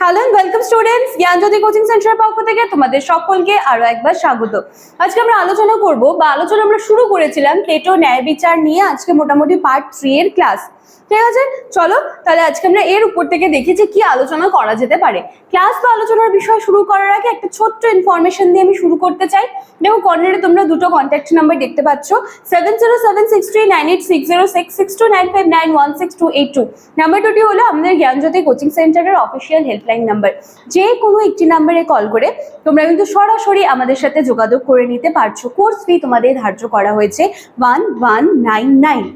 Hello welcome students Gyanjyoti coaching সেন্টারের পক্ষ থেকে তোমাদের সকলকে আরও একবার স্বাগত। আজকে আমরা আলোচনা করব বা আলোচনা আমরা শুরু করেছিলাম প্লেটো ন্যায় বিচার নিয়ে। আজকে মোটামুটি পার্ট থ্রি এর ক্লাস ঠিক আছে? চলো, তাহলে আজকে আমরা এর উপর থেকে দেখি যে কি আলোচনা করা যেতে পারে। ক্লাস বা আলোচনার বিষয় শুরু করার আগে একটা ছোট্ট ইনফরমেশন দিয়ে আমি শুরু করতে চাই। দেখো কর্নারে তোমরা দুটো কন্ট্যাক্ট নাম্বার দেখতে পাচ্ছ। Seven zero seven six three nine eight six zero six six two nine five nine one six two eight two number দুটি হলো আমাদের জ্ঞানজ্যোতি কোচিং সেন্টারের অফিসিয়াল হেল্পলাইন নাম্বার যে কোনো একটি নাম্বারে কল করে তোমরা কিন্তু সরাসরি আমাদের সাথে যোগাযোগ করে নিতে পারছ। কোর্স ফি তোমাদের ধার্য করা হয়েছে ওয়ান ওয়ান নাইন নাইন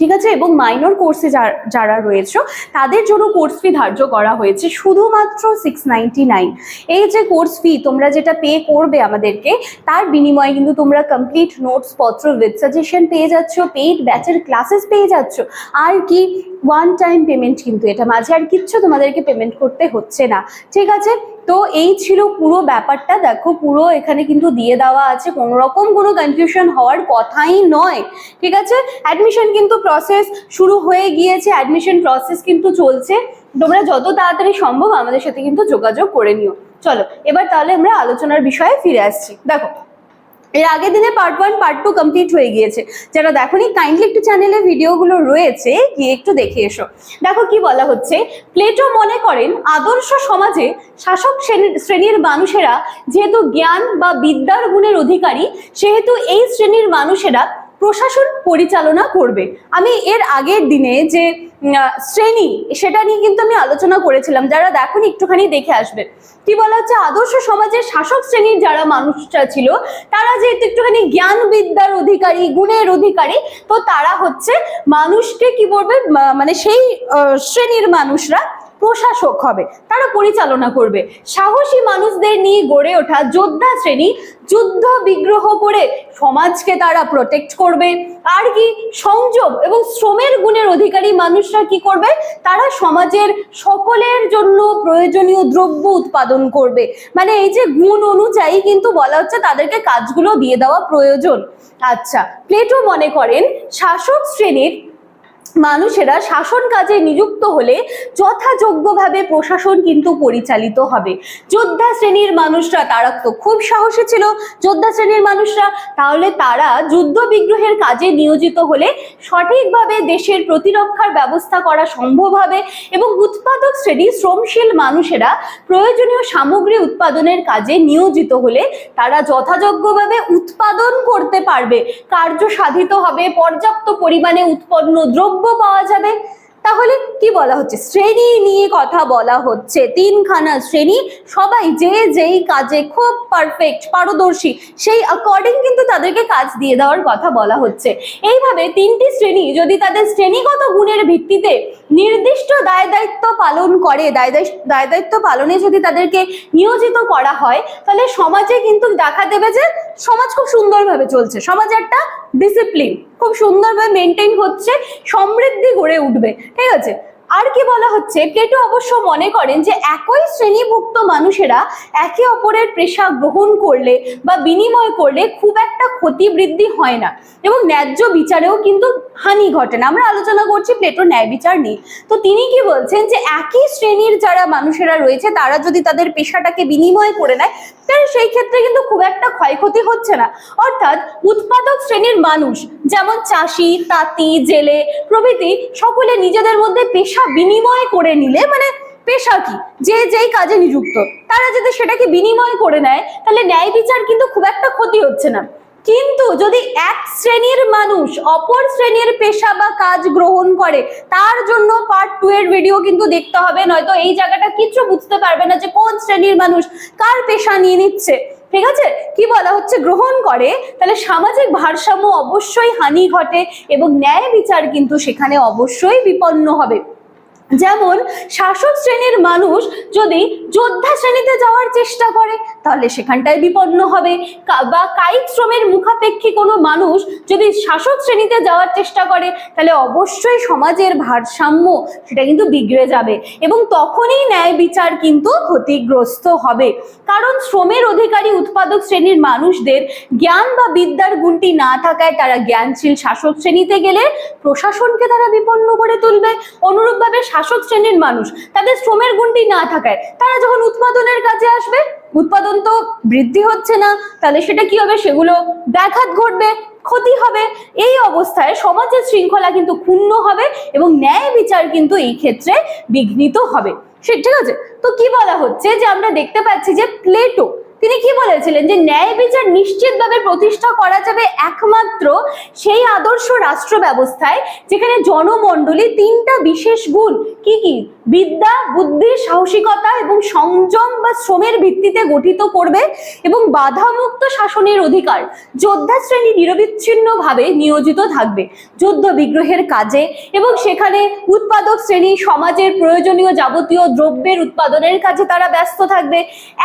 ঠিক আছে? এবং মাইনর কোর্সে যারা রয়েছে, তাদের জন্য কোর্স ফি ধার্য করা হয়েছে শুধুমাত্র সিক্স নাইন এই যে কোর্স ফি তোমরা যেটা পে করবে আমাদেরকে, তার বিনিময়ে কিন্তু তোমরা কমপ্লিট নোটস পত্র উইথ সাজেশন পেয়ে যাচ্ছ পেইড ব্যাচের ক্লাসেস পেয়ে যাচ্ছ। আর কি ওয়ান টাইম পেমেন্ট কিন্তু এটা। মাঝে আর কিচ্ছু তোমাদেরকে পেমেন্ট করতে হচ্ছে না। ঠিক আছে? তো এই ছিল পুরো ব্যাপারটা। দেখো, পুরো এখানে কিন্তু দিয়ে দেওয়া আছে। কোনো রকম কোনো কনফিউশন হওয়ার কথাই নয়। ঠিক আছে? অ্যাডমিশন কিন্তু প্রসেস শুরু হয়ে গিয়েছে। অ্যাডমিশন প্রসেস কিন্তু চলছে। তোমরা যত তাড়াতাড়ি সম্ভব আমাদের সাথে কিন্তু যোগাযোগ করে নিও। চলো, এবার তাহলে আমরা আলোচনার বিষয়ে ফিরে আসছি। দেখো এর আগের দিনে part one part two complete হয়ে গিয়েছে। যারা দেখো নি কাইন্ডলি একটু চ্যানেলে ভিডিওগুলো রয়েছে, গিয়ে একটু দেখে এসো। দেখো কি বলা হচ্ছে, প্লেটো মনে করেন, আদর্শ সমাজে শাসক শ্রেণীর- শ্রেণির মানুষেরা যেহেতু জ্ঞান বা বিদ্যার গুণের অধিকারী, সেহেতু এই শ্রেণির মানুষেরা প্রশাসন পরিচালনা করবে। আমি এর আগের দিনে যে শ্রেণি, সেটা নিয়ে কিন্তু আমি আলোচনা করেছিলাম। যারা দেখুন, একটুখানি দেখে আসবে। কি বলা হচ্ছে? আদর্শ সমাজের শাসক শ্রেণির যারা মানুষরা ছিল, তারা যেহেতু একটুখানি জ্ঞান বিদ্যার অধিকারী, গুণের অধিকারী, তো তারা হচ্ছে মানুষকে কি বলবে? মানে সেই শ্রেণির মানুষরা প্রশাসক হবে, তারা পরিচালনা করবে। সাহসী মানুষদের নিয়ে গড়ে ওঠা যোদ্ধা শ্রেণি যুদ্ধ বিগ্রহ করে সমাজকে তারা প্রোটেক্ট করবে। আর কি সংযোগ এবং শ্রমের গুণের অধিকারী মানুষরা কি করবে? তারা সমাজের সকলের জন্য প্রয়োজনীয় দ্রব্য উৎপাদন করবে। মানে এই যে গুণ অনুযায়ী কিন্তু বলা হচ্ছে তাদেরকে কাজগুলো দিয়ে দেওয়া প্রয়োজন। আচ্ছা প্লেটো মনে করেন শাসক শ্রেণির মানুষেরা শাসন কাজে নিযুক্ত হলে যথাযোগ্যভাবে প্রশাসন কিন্তু পরিচালিত হবে। যোদ্ধা শ্রেণির মানুষরা তারা তো খুব সাহসী ছিল, যোদ্ধা শ্রেণির মানুষরা। তাহলে তারা যুদ্ধ বিগ্রহের কাজে নিয়োজিত হলে সঠিকভাবে দেশের প্রতিরক্ষার ব্যবস্থা করা সম্ভব হবে এবং উৎপাদক শ্রেণি শ্রমশীল মানুষেরা প্রয়োজনীয় সামগ্রী উৎপাদনের কাজে নিয়োজিত হলে তারা যথাযোগ্যভাবে উৎপাদন করতে পারবে। কার্য সাধিত হবে, পর্যাপ্ত পরিমাণে উৎপন্ন দ্রব্য পাওয়া যাবে। তাহলে কি বলা হচ্ছে? শ্রেণি নিয়ে কথা বলা হচ্ছে। তিনখানা শ্রেণি, সবাই যে যেই কাজে খুব পারফেক্ট পারদর্শী, সেই অ্যাকর্ডিং কিন্তু তাদেরকে কাজ দিয়ে দেওয়ার কথা বলা হচ্ছে। এইভাবে তিনটি শ্রেণি যদি তাদের শ্রেণীগত গুণের ভিত্তিতে নির্দিষ্ট দায় দায়িত্ব পালন করে, দায় দায় দায়িত্ব পালনে যদি তাদেরকে নিয়োজিত করা হয়, তাহলে সমাজে কিন্তু দেখা দেবে যে সমাজ খুব সুন্দরভাবে চলছে। সমাজে একটা ডিসিপ্লিন খুব সুন্দরভাবে মেনটেন হচ্ছে, সমৃদ্ধি গড়ে উঠবে, ঠিক আছে? আর কি বলা হচ্ছে প্লেটো অবশ্য মনে করেন যে একই শ্রেণীভুক্ত মানুষেরা একে অপরের পেশা গ্রহণ করলে বা বিনিময় করলে খুব একটা ক্ষতি বৃদ্ধি হয় না এবং ন্যায্য বিচারেও কিন্তু হানি ঘটে না। আমরা আলোচনা করছি প্লেটোর ন্যায় বিচার নিয়ে। তো তিনি কি বলছেন যে একই শ্রেণির যারা মানুষেরা রয়েছে, তারা যদি তাদের পেশাটাকে বিনিময় করে নেয় তাহলে সেই ক্ষেত্রে কিন্তু খুব একটা ক্ষয়ক্ষতি হচ্ছে না। অর্থাৎ উৎপাদক শ্রেণির মানুষ, যেমন চাষি, তাঁতি, জেলে প্রভৃতি সকলে নিজেদের মধ্যে পেশা বিনিময় করে নিলে মানে পেশা কি? যে যেই কাজে নিযুক্ত। তারা যদি সেটাকে বিনিময় করে নেয়, তাহলে ন্যায় বিচার কিন্তু খুব একটা ক্ষতি হচ্ছে না। কিন্তু যদি এক শ্রেণির মানুষ অপর শ্রেণির পেশা বা কাজ গ্রহণ করে, তার জন্য পার্ট টু এর ভিডিও কিন্তু দেখতে হবে, নয়তো এই জায়গাটা কিছু বুঝতে পারবে না যে কোন শ্রেণির মানুষ কার পেশা নিয়ে নিচ্ছে। ঠিক আছে? কি বলা হচ্ছে? গ্রহণ করে, তাহলে সামাজিক ভারসাম্য অবশ্যই হানি ঘটে এবং ন্যায় বিচার কিন্তু সেখানে অবশ্যই বিপন্ন হবে। যেমন শাসক শ্রেণির মানুষ যদি যোদ্ধা শ্রেণীতে যাওয়ার চেষ্টা করে, তাহলে সেখানটায় বিপন্ন হবে। বা কায়িক শ্রমের মুখাপেক্ষী কোনো মানুষ যদি শাসক শ্রেণীতে যাওয়ার চেষ্টা করে, তাহলে অবশ্যই সমাজের ভারসাম্য সেটা কিন্তু বিগড়ে যাবে এবং তখনই ন্যায় বিচার কিন্তু ক্ষতিগ্রস্ত হবে। কারণ শ্রমের অধিকারী উৎপাদক শ্রেণির মানুষদের জ্ঞান বা বিদ্যার গুণটি না থাকায় তারা জ্ঞানশীল শাসক শ্রেণীতে গেলে প্রশাসনকে তারা বিপন্ন করে তুলবে। অনুরূপভাবে শাসক শ্রেণির মানুষ, তাদের শ্রমের গুণটি না থাকায় তারা যখন উৎপাদনের কাজে আসবে, উৎপাদন তো বৃদ্ধি হচ্ছে না, তাহলে সেটা কি হবে? সেগুলো ব্যাঘাত ঘটবে, ক্ষতি হবে। এই অবস্থায় সমাজের শৃঙ্খলা কিন্তু ক্ষুণ্ণ হবে এবং ন্যায় বিচার কিন্তু এই ক্ষেত্রে বিঘ্নিত হবে। সে ঠিক আছে? তো কি বলা হচ্ছে? যে আমরা দেখতে পাচ্ছি যে প্লেটো তিনি কি বলেছিলেন যে ন্যায় বিচার নিশ্চিতভাবে প্রতিষ্ঠা করা যাবে একমাত্র সেই আদর্শ রাষ্ট্র ব্যবস্থায়, যেখানে জনমণ্ডলী তিনটা বিশেষ গুণ। কি কি? বিদ্যা, বুদ্ধি, সাহসিকতা এবং সংযম বা শ্রমের ভিত্তিতে গঠিত করবে এবং বাধামুক্ত শাসনের অধিকার যোদ্ধা শ্রেণি নিরবিচ্ছিন্নভাবে নিয়োজিত থাকবে। যুদ্ধ বিগ্রহের কাজে এবং সেখানে উৎপাদক শ্রেণি, সমাজের প্রয়োজনীয় যাবতীয় দ্রব্যের উৎপাদনের কাজে তারা ব্যস্ত থাকবে।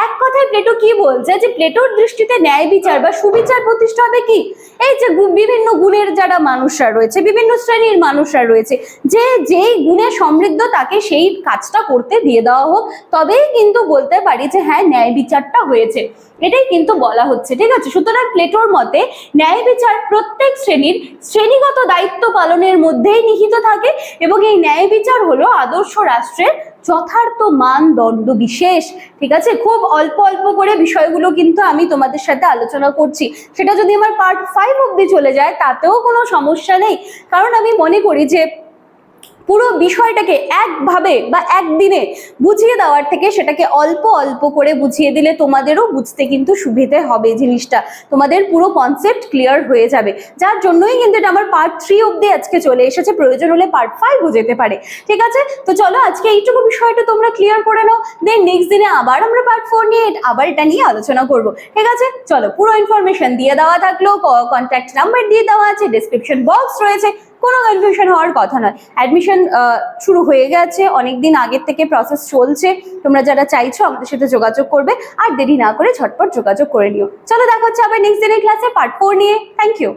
এক কথায় প্লেটো কি বলছে যে প্লেটোর দৃষ্টিতে ন্যায় বিচার বা সুবিচার প্রতিষ্ঠা হবে কি? এই যে বিভিন্ন গুণের যারা মানুষরা রয়েছে, বিভিন্ন শ্রেণির মানুষরা রয়েছে, যে যেই গুণে সমৃদ্ধ তাকে সেই কাজটা করতে দিয়ে দেওয়া হোক, তবেই কিন্তু বলতে পারি যে হ্যাঁ ন্যায় বিচারটা হয়েছে। এটাই কিন্তু বলা হচ্ছে, ঠিক আছে? সুতরাং প্লেটোর মতে ন্যায় বিচার প্রত্যেক শ্রেণির শ্রেণীগত দায়িত্ব পালনের মধ্যেই নিহিত থাকে এবং এই ন্যায় বিচার হলো আদর্শ রাষ্ট্রের যথার্থ মানদণ্ড বিশেষ, ঠিক আছে? খুব অল্প অল্প করে বিষয়গুলো কিন্তু আমি তোমাদের সাথে আলোচনা করছি। সেটা যদি আমার পার্ট ফাইভ অব্দি চলে যায়, তাতেও কোনো সমস্যা নেই। কারণ আমি মনে করি যে পুরো বিষয়টাকে একভাবে বা একদিনে বুঝিয়ে দেওয়ার থেকে সেটাকে অল্প অল্প করে বুঝিয়ে দিলে তোমাদেরও বুঝতে কিন্তু সুবিধে হবে জিনিসটা। তোমাদের পুরো কনসেপ্ট ক্লিয়ার হয়ে যাবে। যার জন্যই কিন্তু এটা আমার পার্ট থ্রি অব্দি আজকে চলে এসেছে। প্রয়োজন হলে পার্ট ফাইভও যেতে পারে। ঠিক আছে? তো চলো আজকে এইটুকু বিষয়টা তোমরা ক্লিয়ার করে নাও। দেন নেক্সট দিনে আবার আমরা পার্ট ফোর নিয়ে আবার এটা নিয়ে আলোচনা করব। ঠিক আছে? চলো পুরো ইনফরমেশন দিয়ে দেওয়া থাকল। কন্ট্যাক্ট নাম্বার দিয়ে দেওয়া আছে। ডিসক্রিপশন বক্স রয়েছে। কোনো কনফিউশন হওয়ার কথা নয়। অ্যাডমিশন শুরু হয়ে গেছে অনেক দিন আগের থেকে প্রসেস চলছে। তোমরা যারা চাইছো আমাদের সাথে যোগাযোগ করবে, আর দেরি না করে ঝটপট যোগাযোগ করে নিও। চলো দেখা হচ্ছে আবার নেক্সট দিনের ক্লাসে পার্ট ফোর নিয়ে। Thank you